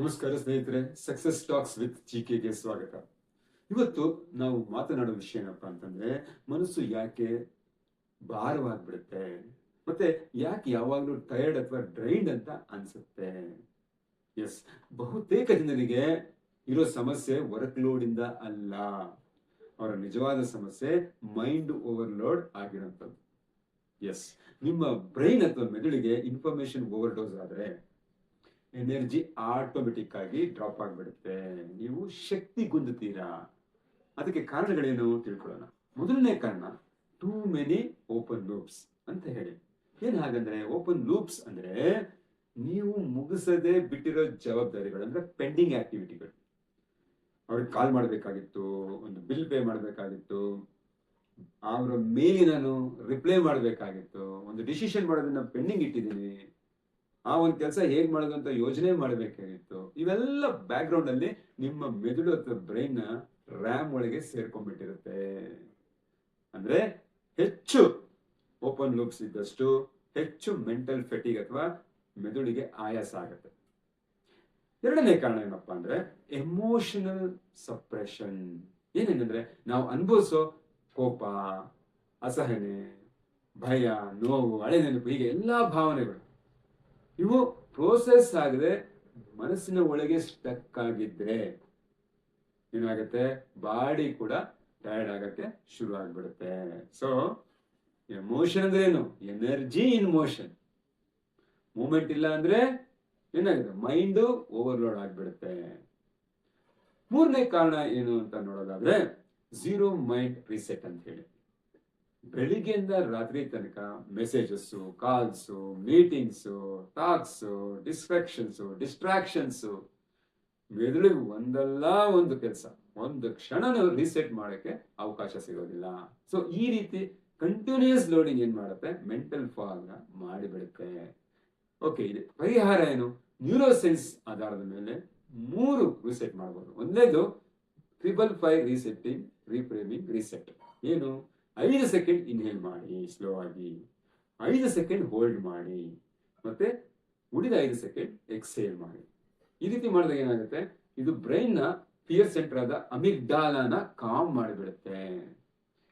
ನಮಸ್ಕಾರ ಸ್ನೇಹಿತರೆ success talks with G ಕೆಗೆ ಸ್ವಾಗತ. ಇವತ್ತು ನಾವು ಮಾತನಾಡೋ ವಿಷಯ ಏನಪ್ಪಾ ಅಂತಂದ್ರೆ, ಮನಸ್ಸು ಯಾಕೆ ಭಾರವಾಗ್ಬಿಡುತ್ತೆ, ಮತ್ತೆ ಯಾಕೆ ಯಾವಾಗಲೂ ಟಯರ್ಡ್ ಅಥವಾ ಡ್ರೈನ್ಡ್ ಅಂತ ಅನ್ಸುತ್ತೆ? ಎಸ್ ಬಹುತೇಕ ಜನರಿಗೆ ಇರೋ ಸಮಸ್ಯೆ ವರ್ಕ್ ಲೋಡ್ ಇಂದ ಅಲ್ಲ. ಅವರ ನಿಜವಾದ ಸಮಸ್ಯೆ ಮೈಂಡ್ ಓವರ್ಲೋಡ್ ಆಗಿರೋಂಥದ್ದು ಎಸ್ ನಿಮ್ಮ ಬ್ರೈನ್ ಅಥವಾ ಮೆದುಳಿಗೆ ಇನ್ಫಾರ್ಮೇಶನ್ ಓವರ್ ಡೋಸ್ ಆದ್ರೆ ಎನರ್ಜಿ ಆಟೋಮೆಟಿಕ್ ಆಗಿ ಡ್ರಾಪ್ ಆಗಿಬಿಡುತ್ತೆ. ನೀವು ಶಕ್ತಿ ಗುಂದುತ್ತೀರಾ? ಅದಕ್ಕೆ ಕಾರಣಗಳೇನು ತಿಳ್ಕೊಳ್ಳೋಣ. ಮೊದಲನೇ ಕಾರಣ ಟೂ ಮೆನಿ ಓಪನ್ ಲೂಪ್ಸ್ ಅಂತ ಹೇಳಿ. ಏನ್ ಹಾಗಂದ್ರೆ ಓಪನ್ ಲೂಪ್ಸ್ ಅಂದ್ರೆ ನೀವು ಮುಗಿಸದೆ ಬಿಟ್ಟಿರೋ ಜವಾಬ್ದಾರಿಗಳು ಅಂದ್ರೆ ಪೆಂಡಿಂಗ್ ಆಕ್ಟಿವಿಟಿಗಳು ಅವ್ರಿಗೆ ಕಾಲ್ ಮಾಡಬೇಕಾಗಿತ್ತು, ಒಂದು ಬಿಲ್ ಪೇ ಮಾಡಬೇಕಾಗಿತ್ತು, ಅವರ ಮೇಲಿನ ರಿಪ್ಲೈ ಮಾಡಬೇಕಾಗಿತ್ತು, ಒಂದು ಡಿಸಿಷನ್ ಮಾಡೋದನ್ನ ಪೆಂಡಿಂಗ್ ಇಟ್ಟಿದ್ದೀನಿ ಆ ಒಂದು ಕೆಲಸ ಹೇಗ್ ಮಾಡೋದು ಅಂತ ಯೋಜನೆ ಮಾಡಬೇಕಾಗಿತ್ತು. ಇವೆಲ್ಲ ಬ್ಯಾಕ್ ಗ್ರೌಂಡ್ ಅಲ್ಲಿ ನಿಮ್ಮ ಮೆದುಳು ಅಥವಾ ಬ್ರೈನ್ ರ್ಯಾಮ್ ಒಳಗೆ ಸೇರ್ಕೊಂಡ್ಬಿಟ್ಟಿರುತ್ತೆ. ಅಂದ್ರೆ ಹೆಚ್ಚು ಓಪನ್ ಲೂಪ್ಸ್ ಇದ್ದಷ್ಟು ಹೆಚ್ಚು ಮೆಂಟಲ್ ಫೆಟಿಗ್ ಅಥವಾ ಮೆದುಳಿಗೆ ಆಯಾಸ ಆಗುತ್ತೆ. ಎರಡನೇ ಕಾರಣ ಏನಪ್ಪಾ ಅಂದ್ರೆ ಎಮೋಷನಲ್ ಸಪ್ರೆಷನ್ ಏನೇನಂದ್ರೆ ನಾವು ಅನುಭವಿಸೋ ಕೋಪ, ಅಸಹನೆ, ಭಯ, ನೋವು ಹಳೆ ನೆನಪು ಹೀಗೆ ಎಲ್ಲಾ ಭಾವನೆಗಳು. ಇವು ಪ್ರೋಸೆಸ್ ಆಗದೆ ಮನಸ್ಸಿನ ಒಳಗೆ ಸ್ಟಕ್ ಆಗಿದ್ರೆ ಏನಾಗುತ್ತೆ? ಬಾಡಿ ಕೂಡ ಟಯರ್ಡ್ ಆಗಕ್ಕೆ ಶುರು ಆಗ್ಬಿಡುತ್ತೆ. ಸೊ ಎಮೋಷನ್ ಅಂದ್ರೆ ಏನು? ಎನರ್ಜಿ ಇನ್ ಮೋಷನ್ ಮೂಮೆಂಟ್ ಇಲ್ಲ ಅಂದ್ರೆ ಏನಾಗುತ್ತೆ? ಮೈಂಡ್ ಓವರ್ಲೋಡ್ ಆಗ್ಬಿಡುತ್ತೆ. ಮೂರನೇ ಕಾರಣ ಏನು ಅಂತ ನೋಡೋದಾದ್ರೆ ಝೀರೋ ಮೈಂಡ್ ರಿಸೆಟ್ ಅಂತ ಹೇಳಿ. ಬೆಳಿಗ್ಗೆಯಿಂದ ರಾತ್ರಿ ತನಕ messages calls meetings talks distractions distractions ಮೆದುಳಿಗೆ ಒಂದಲ್ಲ ಒಂದು ಕೆಲಸ. ಒಂದು ಕ್ಷಣನೂ ರೀಸೆಟ್ ಮಾಡೋಕ್ಕೆ ಅವಕಾಶ ಸಿಗೋದಿಲ್ಲ. ಸೊ ಈ ರೀತಿ ಕಂಟಿನ್ಯೂಸ್ ಲೋಡಿಂಗ್ ಏನು ಮಾಡುತ್ತೆ? ಮೆಂಟಲ್ ಫಾಲ್ನ ಮಾಡಿಬಿಡುತ್ತೆ. ಓಕೆ ಇದು ಪರಿಹಾರ ಏನು? ನ್ಯೂರೋಸೆನ್ಸ್ ಆಧಾರದ ಮೇಲೆ ಮೂರು ರೀಸೆಟ್ ಮಾಡ್ಬೋದು. ಒಂದೇದು triple five resetting reframing reset ಏನು? ಐದು ಸೆಕೆಂಡ್ ಇನ್ಹೇಲ್ ಮಾಡಿ ಸ್ಲೋ ಆಗಿ. ಐದು ಸೆಕೆಂಡ್ ಹೋಲ್ಡ್ ಮಾಡಿ. ಮತ್ತೆ ಉಳಿದ ಐದು ಸೆಕೆಂಡ್ ಎಕ್ಸೇಲ್ ಮಾಡಿ. ಈ ರೀತಿ ಮಾಡಿದಾಗ ಏನಾಗುತ್ತೆ? ಇದು ಬ್ರೈನ್ನ ಫಿಯರ್ ಸೆಂಟರ್ ಆದ ಅಮಿಗ್ಡಾಲನ ಕಾಮ್ ಮಾಡಿಬಿಡುತ್ತೆ.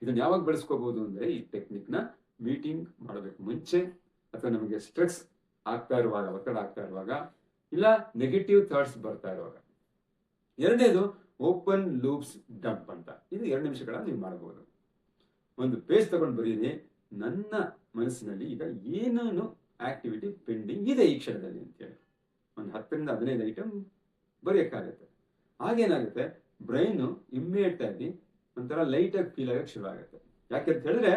ಇದನ್ನ ಯಾವಾಗ ಬಳಸ್ಕೋಬಹುದು ಅಂದ್ರೆ ಈ ಟೆಕ್ನಿಕ್ನ ಮೀಟಿಂಗ್ ಮಾಡೋದಕ್ಕೆ ಮುಂಚೆ ಅಥವಾ ನಮಗೆ ಸ್ಟ್ರೆಸ್ ಆಗ್ತಾ ಇರುವಾಗ, ಒತ್ತಡ ಆಗ್ತಾ ಇರುವಾಗ, ಇಲ್ಲ ನೆಗೆಟಿವ್ ಥಾಟ್ಸ್ ಬರ್ತಾ ಇರುವಾಗ. ಎರಡನೇದು ಓಪನ್ ಲೂಪ್ಸ್ ಡಂಪ್ ಅಂತ. ಇದು ಎರಡು ನಿಮಿಷಗಳ ನೀವು ಮಾಡಬಹುದು ಒಂದು ಪೇಜ್ ತಗೊಂಡು ಬರೀರಿ ನನ್ನ ಮನಸ್ಸಿನಲ್ಲಿ ಈಗ ಏನೇನು ಆಕ್ಟಿವಿಟಿ ಪೆಂಡಿಂಗ್ ಇದೆ ಈ ಕ್ಷಣದಲ್ಲಿ ಅಂತೇಳಿ ಒಂದು ಹತ್ತರಿಂದ ಹದಿನೈದು ಐಟಮ್ ಬರೆಯಕ್ಕಾಗತ್ತೆ. ಆಗೇನಾಗುತ್ತೆ ಬ್ರೈನು ಇಮ್ಮಿಡಿಯೇಟ್ ಆಗಿ ಒಂಥರ ಲೈಟಾಗಿ ಫೀಲ್ ಆಗಕ್ಕೆ ಶುರು ಆಗುತ್ತೆ. ಯಾಕೆಂತ ಹೇಳಿದ್ರೆ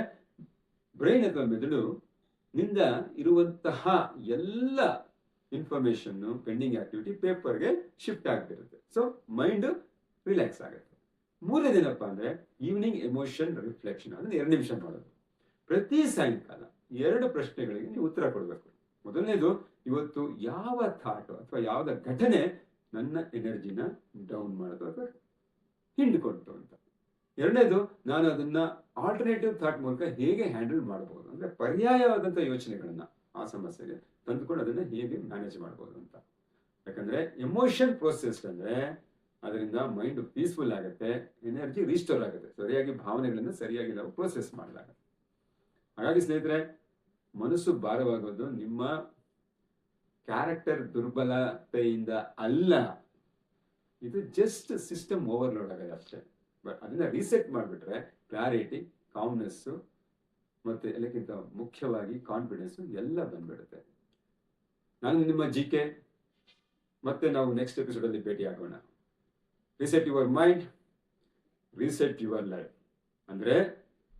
ಬ್ರೈನ್ ಅಥವಾ ಮೆದುಳು ನಿಂದ ಇರುವಂತಹ ಎಲ್ಲ ಇನ್ಫಾರ್ಮೇಶನ್ನು ಪೆಂಡಿಂಗ್ ಆಕ್ಟಿವಿಟಿ ಪೇಪರ್ಗೆ ಶಿಫ್ಟ್ ಆಗ್ತಿರುತ್ತೆ. ಸೊ ಮೈಂಡ್ ರಿಲ್ಯಾಕ್ಸ್ ಆಗುತ್ತೆ. ಮೂರನೇದೇನಪ್ಪ ಅಂದ್ರೆ ಈವ್ನಿಂಗ್ ಎಮೋಷನ್ ರಿಫ್ಲೆಕ್ಷನ್ ಅದನ್ನ ಎರಡು ನಿಮಿಷ ಮಾಡೋದು. ಪ್ರತಿ ಸಾಯಂಕಾಲ ಎರಡು ಪ್ರಶ್ನೆಗಳಿಗೆ ನೀವು ಉತ್ತರ ಕೊಡಬೇಕು. ಮೊದಲನೇದು, ಇವತ್ತು ಯಾವ ಥಾಟ್ ಅಥವಾ ಯಾವ ಘಟನೆ ನನ್ನ ಎನರ್ಜಿನ ಡೌನ್ ಮಾಡೋದು ಅಥವಾ ಹಿಂಡ್ಕೊಡ್ತು ಅಂತ. ಎರಡನೇದು, ನಾನು ಅದನ್ನ ಆಲ್ಟರ್ನೇಟಿವ್ ಥಾಟ್ ಮೂಲಕ ಹೇಗೆ ಹ್ಯಾಂಡಲ್ ಮಾಡಬಹುದು ಅಂದ್ರೆ ಪರ್ಯಾಯವಾದಂತ ಯೋಚನೆಗಳನ್ನ ಆ ಸಮಸ್ಯೆಗೆ ತಂದುಕೊಂಡು ಅದನ್ನ ಹೇಗೆ ಮ್ಯಾನೇಜ್ ಮಾಡಬಹುದು ಅಂತ. ಯಾಕಂದ್ರೆ ಎಮೋಷನ್ ಪ್ರೋಸೆಸ್ ಅಂದ್ರೆ ಅದರಿಂದ ಮೈಂಡ್ ಪೀಸ್ಫುಲ್ ಆಗುತ್ತೆ ಎನರ್ಜಿ ರಿಸ್ಟೋರ್ ಆಗುತ್ತೆ. ಸರಿಯಾಗಿ ಭಾವನೆಗಳನ್ನು ಸರಿಯಾಗಿ ನಾವು ಪ್ರೋಸೆಸ್ ಮಾಡಲಾಗುತ್ತೆ ಹಾಗಾಗಿ ಸ್ನೇಹಿತರೆ, ಮನಸ್ಸು ಭಾರವಾಗೋದು ನಿಮ್ಮ ಕ್ಯಾರೆಕ್ಟರ್ ದುರ್ಬಲತೆಯಿಂದ ಅಲ್ಲ. ಇದು ಜಸ್ಟ್ ಸಿಸ್ಟಮ್ ಓವರ್ಲೋಡ್ ಆಗೋದು ಅಷ್ಟೇ. ಬಟ್ ಅದನ್ನ ರೀಸೆಟ್ ಮಾಡಿಬಿಟ್ರೆ ಕ್ಲಾರಿಟಿ ಕಾಮ್ನೆಸ್ಸು ಮತ್ತೆ ಎಲ್ಲಕ್ಕಿಂತ ಮುಖ್ಯವಾಗಿ ಕಾನ್ಫಿಡೆನ್ಸ್ ಎಲ್ಲ ಬಂದ್ಬಿಡುತ್ತೆ. ನಾನು ನಿಮ್ಮ ಜಿ ಕೆ ಮತ್ತೆ ನಾವು ನೆಕ್ಸ್ಟ್ ಎಪಿಸೋಡ್ ಅಲ್ಲಿ ಭೇಟಿ ಆಗೋಣ reset your mind reset your life ಅಂದ್ರೆ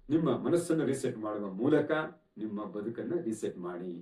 ನಿಮ್ಮ ಮನಸ್ಸನ್ನು ರೀಸೆಟ್ ಮಾಡುವ ಮೂಲಕ ನಿಮ್ಮ ಬದುಕನ್ನು ರೀಸೆಟ್ ಮಾಡಿ.